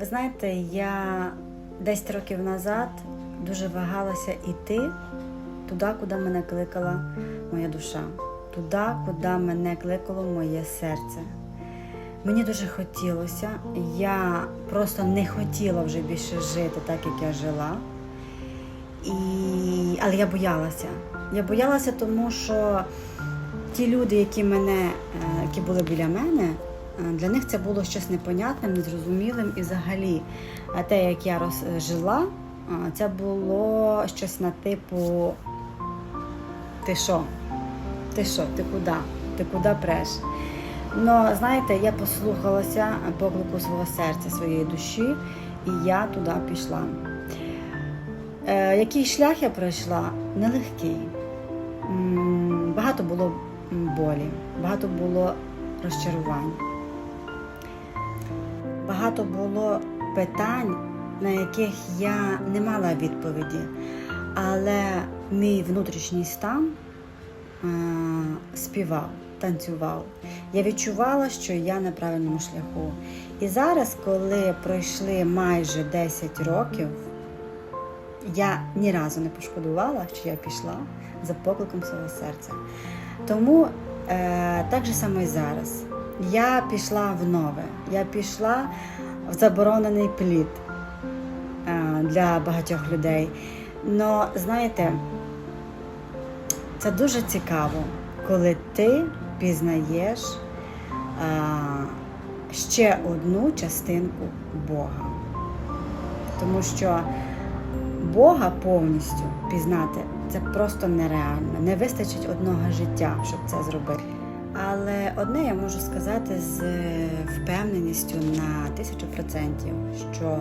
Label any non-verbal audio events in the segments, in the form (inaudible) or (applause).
Ви знаєте, я 10 років назад дуже вагалася йти туди, куди мене кликала моя душа, туди, куди мене кликало моє серце. Мені дуже хотілося, я просто не хотіла вже більше жити так, як я жила. І... Але я боялася. Я боялася, тому що ті люди, які мене, е, які були біля мене, для них це було щось непонятним, незрозумілим. І взагалі е, те, як я роз... жила, е, це було щось на типу ти що? Ти що? Ти куди? Ти куди преш? Ну, знаєте, я послухалася поклику свого серця, своєї душі, і я туди пішла. Е, який шлях я пройшла? Нелегкий. Багато було болі, багато було розчарувань. Багато було питань, на яких я не мала відповіді. Але мій внутрішній стан е, співав, танцював. Я відчувала, що я на правильному шляху. І зараз, коли пройшли майже 10 років, я ні разу не пошкодувала, що я пішла за покликом свого серця. Тому е, так же само і зараз. Я пішла в нове, я пішла в заборонений плід е, для багатьох людей. Но знаєте, це дуже цікаво, коли ти пізнаєш ще одну частинку Бога. Тому що Бога повністю пізнати це просто нереально. Не вистачить одного життя, щоб це зробити. Але одне я можу сказати з впевненістю на тисячу процентів, що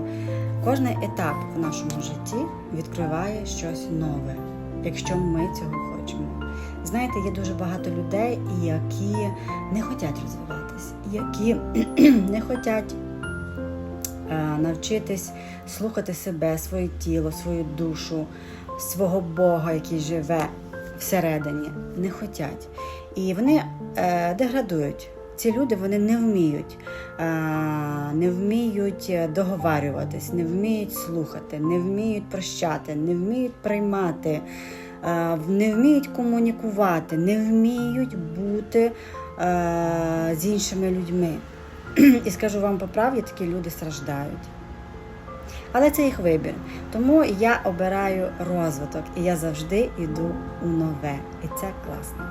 кожен етап в нашому житті відкриває щось нове, якщо ми цього хочемо. Знаєте, є дуже багато людей, які не хочуть розвиватись, які (clears throat) не хочуть е, навчитись слухати себе, своє тіло, свою душу, свого Бога, який живе всередині, не хочуть. І вони е, деградують. Ці люди вони не вміють, е, не вміють договарюватись, не вміють слухати, не вміють прощати, не вміють приймати, е, не вміють комунікувати, не вміють бути е, з іншими людьми. І скажу вам по правді, такі люди страждають. Але це їх вибір. Тому я обираю розвиток і я завжди йду у нове. І це класно.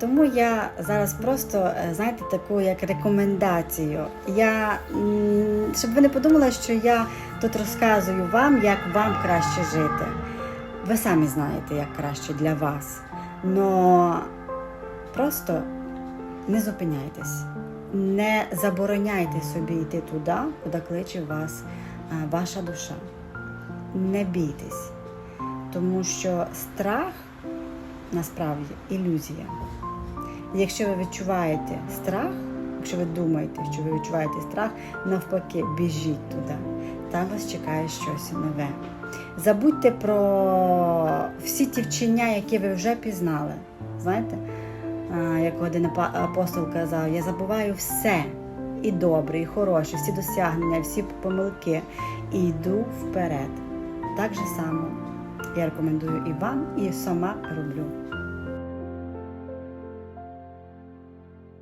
Тому я зараз просто, е, знаєте, таку як рекомендацію. Я, щоб ви не подумали, що я тут розказую вам, як вам краще жити. Ви самі знаєте, як краще для вас. Но просто не зупиняйтесь, не забороняйте собі йти туди, куди кличе вас е, ваша душа. Не бійтесь, тому що страх насправді ілюзія. Якщо ви відчуваєте страх, якщо ви думаєте, що ви відчуваєте страх, навпаки, біжіть туди. Там вас чекає щось нове. Забудьте про всі ті вчення, які ви вже пізнали. Знаєте, як один апостол казав, я забуваю все і добре, і хороше, всі досягнення, всі помилки, і йду вперед. Так же само я рекомендую і вам, і сама роблю.